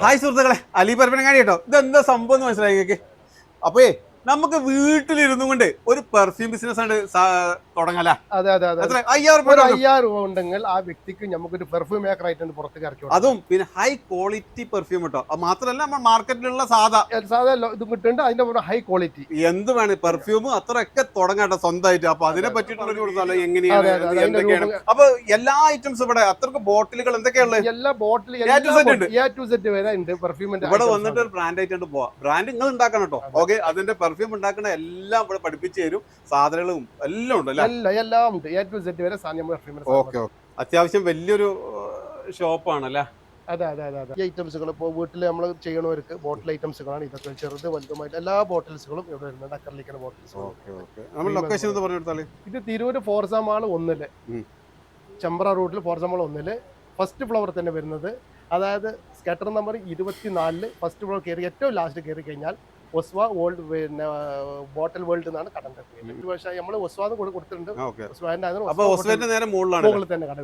Hi സുഹൃത്തുക്കളെ അലി പരപ്പനങ്ങാടി കേട്ടോ. ഇതെന്താ സംഭവം എന്ന് മനസ്സിലായി അപ്പേ നമുക്ക് വീട്ടിലിരുന്നു കൊണ്ട് ഒരു പെർഫ്യൂം ബിസിനസ് ആണ് തുടങ്ങല. അതെ അതെ അതെ. അയ്യായിരം രൂപ അയ്യായിരം രൂപ ഉണ്ടെങ്കിൽ ആ വ്യക്തിക്ക് നമുക്ക് ഒരു പെർഫ്യൂം മേക്കർ ആയിട്ടാണ് പുറത്തേക്ക് ഇറക്കി. അതും പിന്നെ ഹൈ ക്വാളിറ്റി പെർഫ്യൂം കേട്ടോ അത് മാത്രമല്ല നമ്മൾ മാർക്കറ്റിലുള്ള സാധാ. സാധാ ഇതും കിട്ടുന്നുണ്ട് അതിന്റെ കൂടെ ഹൈ ക്വാളിറ്റി എന്ത് വേണം പെർഫ്യൂം അത്രയൊക്കെ തുടങ്ങാട്ടോ സ്വന്തമായിട്ട്. അപ്പൊ അതിനെ പറ്റിയിട്ടുള്ള എങ്ങനെയാണ് എന്തൊക്കെയാണ്? അപ്പൊ എല്ലാ ഐറ്റംസ് ഇവിടെ അത്രയ്ക്ക് ബോട്ടിലുകൾ എന്തൊക്കെയുള്ളത് എല്ലാ ബോട്ടിൽ സെറ്റ് വരെ ഉണ്ട് പെർഫ്യൂമിന്റെ ഇവിടെ വന്നിട്ട് ഒരു ബ്രാൻഡ് ആയിട്ടാണ് പോവാ. ബ്രാൻഡ് നിങ്ങൾ ഉണ്ടാക്കണം കേട്ടോ ഓക്കെ അതിന്റെ പെർഫ്യൂം ഉണ്ടാക്കുന്ന എല്ലാം ഇവിടെ പഠിപ്പിച്ചു തരും. സാധനങ്ങളും എല്ലാം ഉണ്ട് അല്ലേ? എല്ലാം ഉണ്ട്. എ ടു സെറ്റ് വരെ പെർഫ്യൂമിന്റെ ഓക്കെ അത്യാവശ്യം വലിയൊരു ഷോപ്പാണ് അല്ലേ? അതെ അതെ അതെ അതെ. ഈ ഐറ്റംസുകൾ ഇപ്പോൾ വീട്ടിൽ നമ്മൾ ചെയ്യണവർക്ക് ബോട്ടിൽ ഐറ്റംസുകളാണ് ഇതൊക്കെ ചെറുത് വലുതുമായിട്ട് എല്ലാ ബോട്ടിൽസുകളും ഇവിടെ വരുന്നുണ്ട് അക്കറിലേക്കാണ് ബോട്ടിൽസ് ഇത് തിരൂര് ഫോർസ മാൾ ഒന്നിൽ. ചെമ്പ്ര റൂട്ടിൽ ഫോർസ മാൾ ഒന്നിൽ. ഫസ്റ്റ് ഫ്ലോർ തന്നെ വരുന്നത്. അതായത് സ്കെറ്റർ നമ്പർ ഇരുപത്തിനാലിൽ ഫസ്റ്റ് ഫ്ലോർ കയറി ഏറ്റവും ലാസ്റ്റ് കയറി കഴിഞ്ഞാൽ ഒസ്വ വേൾഡ് പിന്നെ ബോട്ടൽ വേൾഡ് എന്നാണ് കടന്റെ പേര് വർഷം നമ്മൾ ഒസ്വാന്ന് കൂടെ കൊടുത്തിട്ടുണ്ട്. ഒസ്വാന്റെ അതിന് മുകളിൽ തന്നെ കട